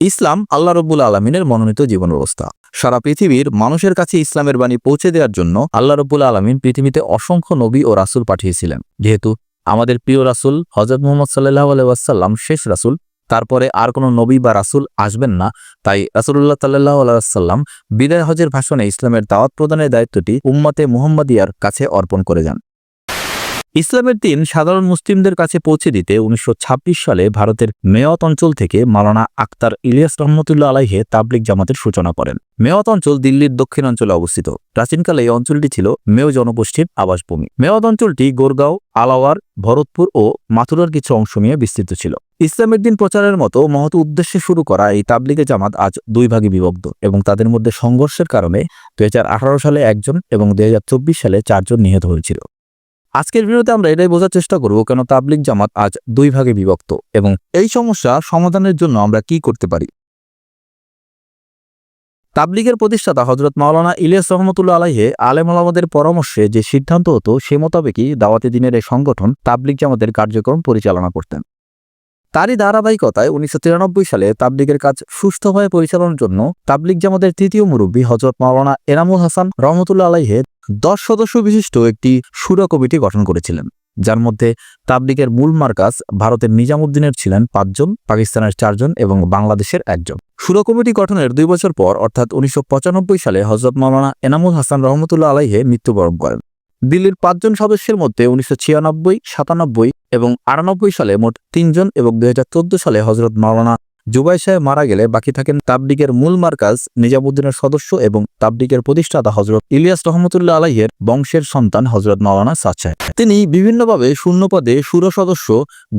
ইসলাম আল্লাহ রব্বুল আলমিনের মনোনীত জীবন ব্যবস্থা সারা পৃথিবীর মানুষের কাছে ইসলামের বাণী পৌঁছে দেওয়ার জন্য আল্লাহ রব্বুল আলমিন পৃথিবীতে অসংখ্য নবী ও রাসূল পাঠিয়েছিলেন। যেহেতু আমাদের প্রিয় রাসূল হজরত মোহাম্মদ সাল্লাহ আলাইসাল্লাম শেষ রাসূল, তারপরে আর কোনো নবী বা রাসূল আসবেন না। তাই রাসূলুল্লাহ সাল্লাহ আলাইসাল্লাম বিদায় হজের ভাষণে ইসলামের দাওয়াত প্রদানের দায়িত্বটি উম্মতে মুহাম্মাদিয়ার কাছে অর্পণ করে যান। ইসলামের দিন সাধারণ মুসলিমদের কাছে পৌঁছে দিতে উনিশশো ছাব্বিশ সালে ভারতের মেয়ত অঞ্চল থেকে মালানা আক্তার ইলিয়াস রহমতুল্লাহ আলাইহে তাবলিক জামাতের সূচনা করেন। মেয়ত অঞ্চল দিল্লির দক্ষিণাঞ্চলে অবস্থিত। প্রাচীনকালে এই অঞ্চলটি ছিল মেয় জনগোষ্ঠীর আবাসভূমি। মেয়ত অঞ্চলটি গোরগাঁও, আলাওয়ার, ভরতপুর ও মাথুরার কিছু অংশ নিয়ে বিস্তৃত ছিল। ইসলামের দিন প্রচারের মতো মহৎ উদ্দেশ্যে শুরু করা এই তাবলিগে জামাত আজ দুই ভাগে বিভক্ত এবং তাদের মধ্যে সংঘর্ষের কারণে দু হাজার আঠারো সালে একজন এবং দুই হাজার চব্বিশ সালে চারজন নিহত হয়েছিল। আজকের ভিডিওতে আমরা এটাই বোঝার চেষ্টা করব কেন তাবলিগ জামাত আজ দুই ভাগে বিভক্ত এবং এই সমস্যা সমাধানের জন্য আমরা কি করতে পারি। তাবলিগের প্রতিষ্ঠাতা হজরত মাওলানা ইলিয়াস রহমতুল্লা আলাইহে আলেম আলামদের পরামর্শে যে সিদ্ধান্ত হতো সে মোতাবেকই দাওয়াতি দিনের এই সংগঠন তাবলিগ জামাতের কার্যক্রম পরিচালনা করতেন। তারই ধারাবাহিকতায় উনিশশো তিরানব্বই সালে তাবলিগের কাজ সুস্থভাবে পরিচালনার জন্য তাবলিগ জামাতের তৃতীয় মুরব্বী হজরত মাওলানা এনামুল হাসান রহমতুল্লা আলাইহে দশ সদস্য বিশিষ্ট একটি সুরা কমিটি গঠন করেছিলেন, যার মধ্যে তাবলিগের মূল মার্কাজ ভারতের নিজামুদ্দিনের ছিলেন পাঁচজন, পাকিস্তানের চারজন এবং বাংলাদেশের একজন। সুরা কমিটি গঠনের দুই বছর পর, অর্থাৎ উনিশশো পঁচানব্বই সালে হজরত মাওলানা এনামুল হাসান রহমতুল্লাহ আলাইহে মৃত্যুবরণ করেন। দিল্লির পাঁচজন সদস্যের মধ্যে উনিশশো ছিয়ানব্বই, সাতানব্বই এবং আটানব্বই সালে মোট তিনজন এবং দু হাজার চোদ্দ সালে হজরত মাওলানা জুবাই সাহেব মারা গেলে বাকি থাকেন তাবলিগের মূল মার্কাজ নিজামুদ্দিনের সদস্য এবং তাবলিগের প্রতিষ্ঠাতা হজরত ইলিয়াস রহমতুল্লাহ আলাইহের বংশের সন্তান হজরত মাওলানা সাদ সাহেব। তিনি বিভিন্নভাবে শূন্যপদে সুর সদস্য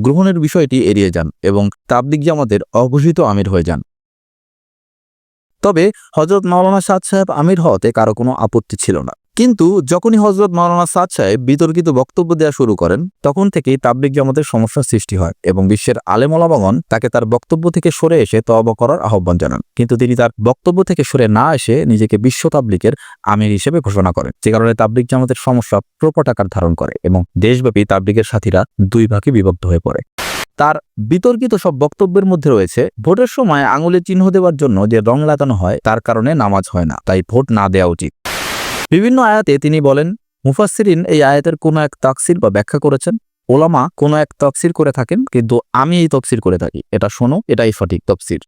গ্রহণের বিষয়টি এড়িয়ে যান এবং তাবলিগ জামাতের অঘোষিত আমির হয়ে যান। তবে হজরত মাওলানা সাদ সাহেব আমির হওয়াতে কারও কোনো আপত্তি ছিল না। কিন্তু যখনই হজরত মাওলানা সাদ সাহেব বিতর্কিত বক্তব্য দেওয়া শুরু করেন, তখন থেকেই তাবলিক জামাতের সমস্যার সৃষ্টি হয় এবং বিশ্বের আলেমলাবাগন তাকে তার বক্তব্য থেকে সরে এসে তবা করার আহ্বান জানান। কিন্তু তিনি তার বক্তব্য থেকে সরে না এসে নিজেকে বিশ্ব তাবলিকের আমির হিসেবে ঘোষণা করেন। যে কারণে তাবলিক জামাতের সমস্যা প্রকট আকার ধারণ করে এবং দেশব্যাপী তাবলিকের সাথীরা দুই ভাগে বিভক্ত হয়ে পড়ে। তার বিতর্কিত সব বক্তব্যের মধ্যে রয়েছে, ভোটের সময় আঙুলের চিহ্ন দেওয়ার জন্য যে রং লাগানো হয় তার কারণে নামাজ হয় না, তাই ভোট না দেওয়া উচিত। বিভিন্ন আয়াতে তিনি বলেন, মুফাসসিরিন এই আয়াতের কোনো এক তাকসির বা ব্যাখ্যা করেছেন। ওলামা কোনো এক তফসির করে থাকেন, কিন্তু আমি এই তফসির করে থাকি। এটা শোনো, এটাই সঠিক তফসির।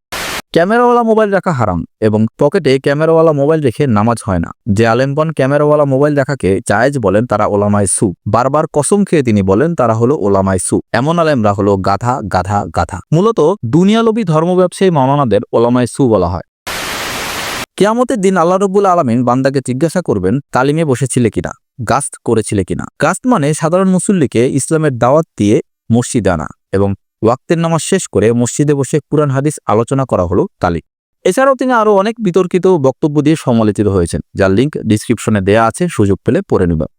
ক্যামেরাওয়ালা মোবাইল রাখা হারাম এবং পকেটে ক্যামেরাওয়ালা মোবাইল রেখে নামাজ হয় না। যে আলেমগণ ক্যামেরাওয়ালা মোবাইল দেখাকে জায়েজ বলেন, তারা ওলামায় সু। বারবার কসম খেয়ে তিনি বলেন, তারা হলো ওলামায় সু। এমন আলেমরা হলো গাধা গাধা গাধা। মূলত দুনিয়ালোভী ধর্ম ব্যবসায়ী মাওলানাদের ওলামায় সু বলা হয়। কেয়ামতের দিন আল্লাহ রব্বুল আলমিন বান্দাকে জিজ্ঞাসা করবেন তালিমে বসেছিলে কিনা? গাস্ত করেছিলে কিনা? গাস্ত মানে সাধারণ মুসল্লিকে ইসলামের দাওয়াত দিয়ে মসজিদে আনা এবং ওয়াক্তের নামাজ শেষ করে মসজিদে বসে কুরআন, হাদিস আলোচনা করা হলো তালিম এছাড়াও তিনি আরও অনেক বিতর্কিত বক্তব্য দিয়ে সমালোচিত হয়েছেন, যার লিঙ্ক ডিসক্রিপশনে দেয়া আছে, সুযোগ পেলে পড়ে নেবেন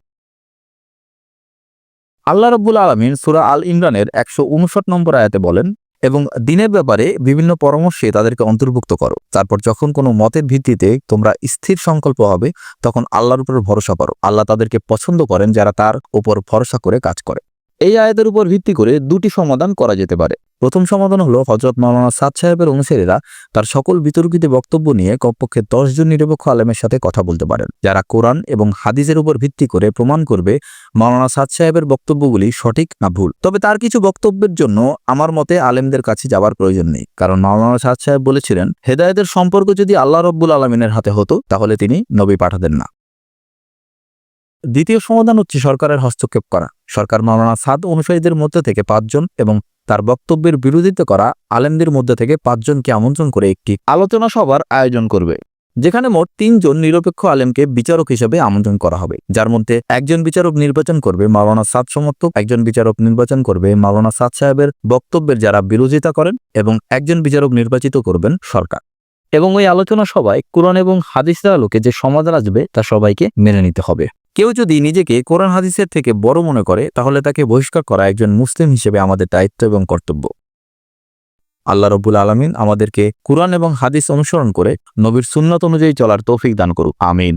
আল্লাহ রব্বুল আলমিন সুরা আল ইমরানের একশো উনষাট নম্বর আয়াতে বলেন এবং দিনের ব্যাপারে বিভিন্ন পরামর্শে তাদেরকে অন্তর্ভুক্ত করো। তারপর যখন কোনো মতের ভিত্তিতে তোমরা স্থির সংকল্প হবে, তখন আল্লাহর উপর ভরসা করো। আল্লাহ তাদেরকে পছন্দ করেন যারা তার উপর ভরসা করে কাজ করে। এই আয়াতের উপর ভিত্তি করে দুটি সমাধান করা যেতে পারে। প্রথম সমাধান হলো হজরত মাওলানা সাদ সাহেবের অনুসারীরা তার সকল বিতর্কিত বক্তব্য নিয়ে কমপক্ষে দশজন নিরপেক্ষ আলেমের সাথে কথা বলতে পারেন। যারা কোরআন এবং হাদিসের উপর ভিত্তি করে প্রমাণ করবে মাওলানা সাদ সাহেবের বক্তব্যগুলি সঠিক না ভুল। তবে তার কিছু বক্তব্যের জন্য আমার মতে আলেমদের কাছে যাওয়ার প্রয়োজন নেই। কারণ মাওলানা সাদ সাহেব বলেছিলেন, হেদায়তের সম্পর্ক যদি আল্লাহ রব্বুল আলমিনের হাতে হতো, তাহলে তিনি নবী পাঠাতেন না। দ্বিতীয় সমাধান হচ্ছে সরকারের হস্তক্ষেপ করা। সরকার মাওলানা সাদ অনুসারীদের মধ্যে থেকে পাঁচজন এবং তার বক্তব্যের বিরোধিতা করা আলেমদের মধ্যে থেকে পাঁচজনকে আমন্ত্রণ করে একটি আলোচনা সভার আয়োজন করবে, যেখানে মোট তিনজন নিরপেক্ষ আলেমকে বিচারক হিসেবে আমন্ত্রণ করা হবে। যার মধ্যে একজন বিচারক নির্বাচন করবে মাওলানা সাদ সমর্থক, একজন বিচারক নির্বাচন করবে মাওলানা সাদ সাহেবের বক্তব্যের যারা বিরোধিতা করেন এবং একজন বিচারক নির্বাচিত করবেন সরকার। এবং ওই আলোচনা সভায় কোরআন এবং হাদিসের আলোকে যে সমাধান আসবে তা সবাইকে মেনে নিতে হবে। কেউ যদি নিজেকে কোরআন হাদিসের থেকে বড় মনে করে, তাহলে তাকে বহিষ্কার করা একজন মুসলিম হিসেবে আমাদের দায়িত্ব এবং কর্তব্য। আল্লাহ রবুল আলমিন আমাদেরকে কোরআন এবং হাদিস অনুসরণ করে নবীর সুন্নত অনুযায়ী চলার তৌফিক দান করুক, আমিন।